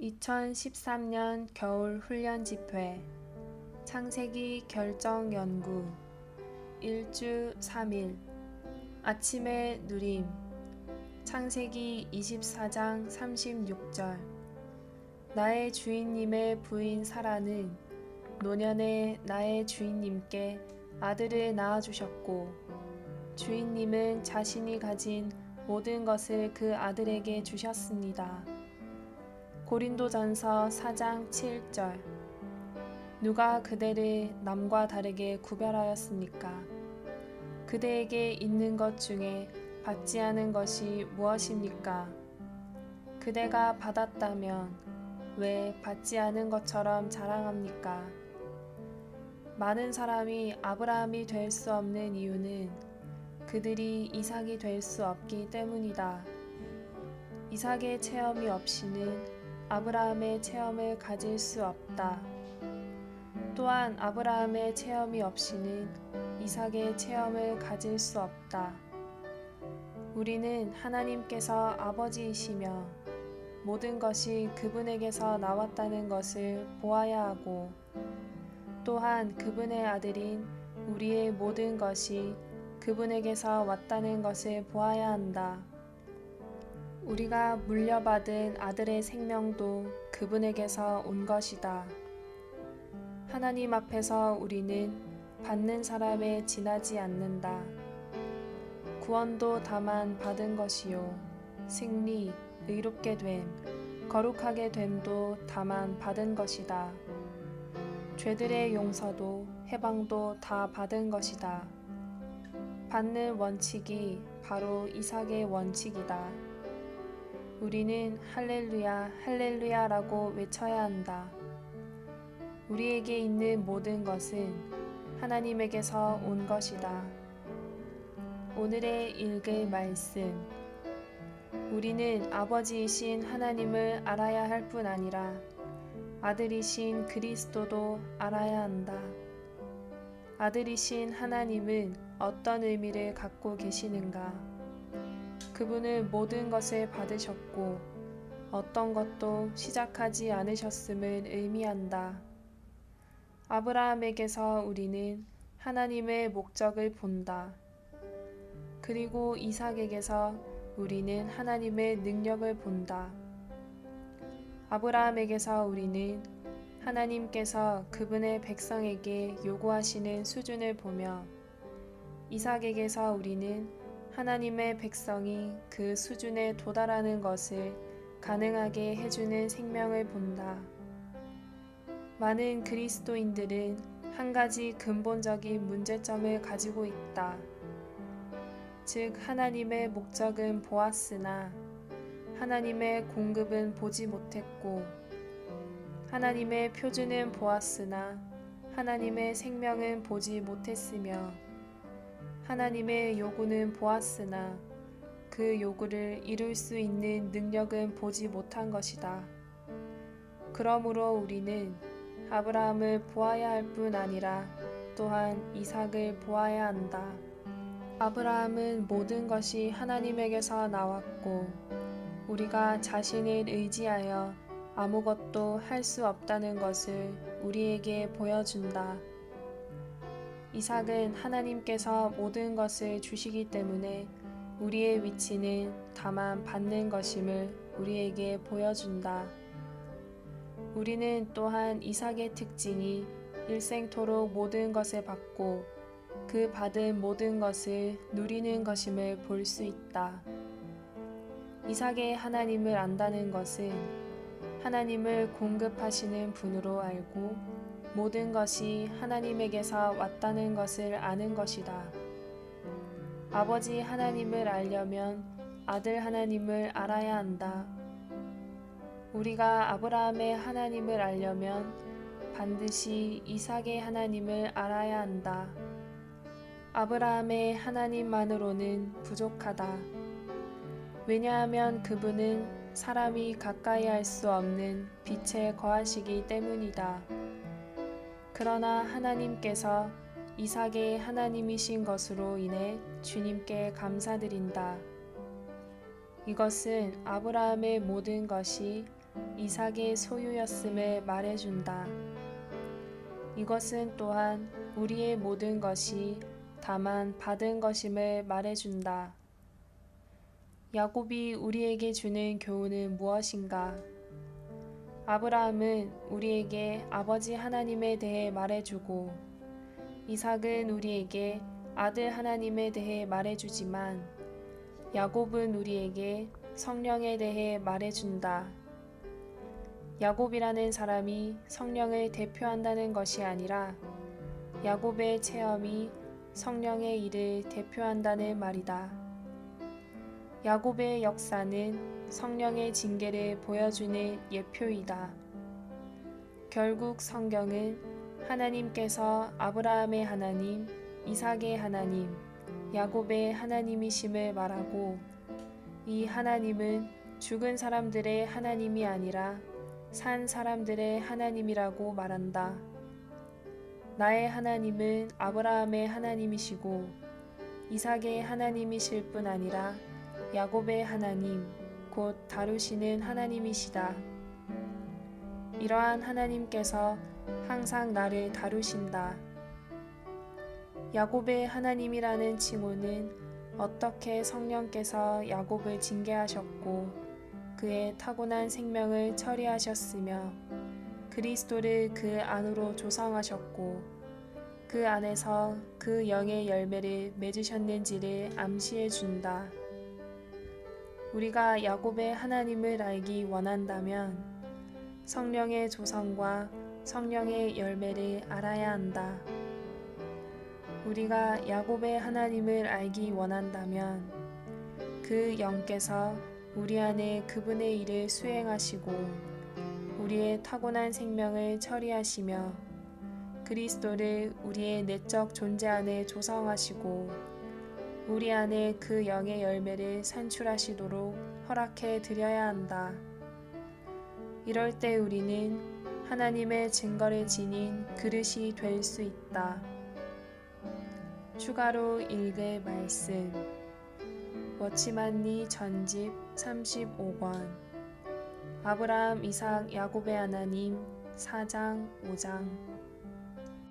2013년 겨울 훈련 집회 창세기 결정 연구 1주 3일 아침의 누림 창세기 24장 36절 나의 주인님의 부인 사라는 노년에 나의 주인님께 아들을 낳아주셨고 주인님은 자신이 가진 모든 것을 그 아들에게 주셨습니다. 고린도전서 4장 7절 누가 그대를 남과 다르게 구별하였습니까? 그대에게 있는 것 중에 받지 않은 것이 무엇입니까? 그대가 받았다면 왜 받지 않은 것처럼 자랑합니까? 많은 사람이 아브라함이 될 수 없는 이유는 그들이 이삭이 될 수 없기 때문이다. 이삭의 체험이 없이는 아브라함의 체험을 가질 수 없다. 또한 아브라함의 체험이 없이는 이삭의 체험을 가질 수 없다. 우리는 하나님께서 아버지이시며 모든 것이 그분에게서 나왔다는 것을 보아야 하고 또한 그분의 아들인 우리의 모든 것이 그분에게서 왔다는 것을 보아야 한다. 우리가 물려받은 아들의 생명도 그분에게서 온 것이다. 하나님 앞에서 우리는 받는 사람에 지나지 않는다. 구원도 다만 받은 것이요. 승리, 의롭게 됨, 거룩하게 됨도 다만 받은 것이다. 죄들의 용서도 해방도 다 받은 것이다. 받는 원칙이 바로 이삭의 원칙이다. 우리는 할렐루야, 할렐루야라고 외쳐야 한다. 우리에게 있는 모든 것은 하나님에게서 온 것이다. 오늘의 읽을 말씀. 우리는 아버지이신 하나님을 알아야 할 뿐 아니라 아들이신 그리스도도 알아야 한다. 아들이신 하나님은 어떤 의미를 갖고 계시는가? 그분은 모든 것을 받으셨고 어떤 것도 시작하지 않으셨음을 의미한다. 아브라함에게서 우리는 하나님의 목적을 본다. 그리고 이삭에게서 우리는 하나님의 능력을 본다. 아브라함에게서 우리는 하나님께서 그분의 백성에게 요구하시는 수준을 보며 이삭에게서 우리는 하나님의 백성이 그 수준에 도달하는 것을 가능하게 해주는 생명을 본다. 많은 그리스도인들은 한 가지 근본적인 문제점을 가지고 있다. 즉, 하나님의 목적은 보았으나 하나님의 공급은 보지 못했고, 하나님의 표준은 보았으나 하나님의 생명은 보지 못했으며, 하나님의 요구는 보았으나 그 요구를 이룰 수 있는 능력은 보지 못한 것이다. 그러므로 우리는 아브라함을 보아야 할 뿐 아니라 또한 이삭을 보아야 한다. 아브라함은 모든 것이 하나님에게서 나왔고 우리가 자신을 의지하여 아무것도 할 수 없다는 것을 우리에게 보여준다. 이삭은 하나님께서 모든 것을 주시기 때문에 우리의 위치는 다만 받는 것임을 우리에게 보여준다. 우리는 또한 이삭의 특징이 일생토록 모든 것을 받고 그 받은 모든 것을 누리는 것임을 볼 수 있다. 이삭의 하나님을 안다는 것은 하나님을 공급하시는 분으로 알고 모든 것이 하나님에게서 왔다는 것을 아는 것이다. 아버지 하나님을 알려면 아들 하나님을 알아야 한다. 우리가 아브라함의 하나님을 알려면 반드시 이삭의 하나님을 알아야 한다. 아브라함의 하나님만으로는 부족하다. 왜냐하면 그분은 사람이 가까이 할 수 없는 빛에 거하시기 때문이다. 그러나 하나님께서 이삭의 하나님이신 것으로 인해 주님께 감사드린다. 이것은 아브라함의 모든 것이 이삭의 소유였음을 말해준다. 이것은 또한 우리의 모든 것이 다만 받은 것임을 말해준다. 야곱이 우리에게 주는 교훈은 무엇인가? 아브라함은 우리에게 아버지 하나님에 대해 말해주고 이삭은 우리에게 아들 하나님에 대해 말해주지만 야곱은 우리에게 성령에 대해 말해준다. 야곱이라는 사람이 성령을 대표한다는 것이 아니라 야곱의 체험이 성령의 일을 대표한다는 말이다. 야곱의 역사는 성령의 징계를 보여주는 예표이다. 결국 성경은 하나님께서 아브라함의 하나님, 이삭의 하나님, 야곱의 하나님이심을 말하고 이 하나님은 죽은 사람들의 하나님이 아니라 산 사람들의 하나님이라고 말한다. 나의 하나님은 아브라함의 하나님이시고 이삭의 하나님이실 뿐 아니라 야곱의 하나님, 곧 다루시는 하나님이시다. 이러한 하나님께서 항상 나를 다루신다. 야곱의 하나님이라는 칭호는 어떻게 성령께서 야곱을 징계하셨고 그의 타고난 생명을 처리하셨으며 그리스도를 그 안으로 조성하셨고 그 안에서 그 영의 열매를 맺으셨는지를 암시해 준다. 우리가 야곱의 하나님을 알기 원한다면 성령의 조성과 성령의 열매를 알아야 한다. 우리가 야곱의 하나님을 알기 원한다면 그 영께서 우리 안에 그분의 일을 수행하시고 우리의 타고난 생명을 처리하시며 그리스도를 우리의 내적 존재 안에 조성하시고 우리 안에 그 영의 열매를 산출하시도록 허락해 드려야 한다. 이럴 때 우리는 하나님의 증거를 지닌 그릇이 될 수 있다. 추가로 읽을 말씀 워치만니 전집 35권 아브라함 이삭 야곱의 하나님 4장 5장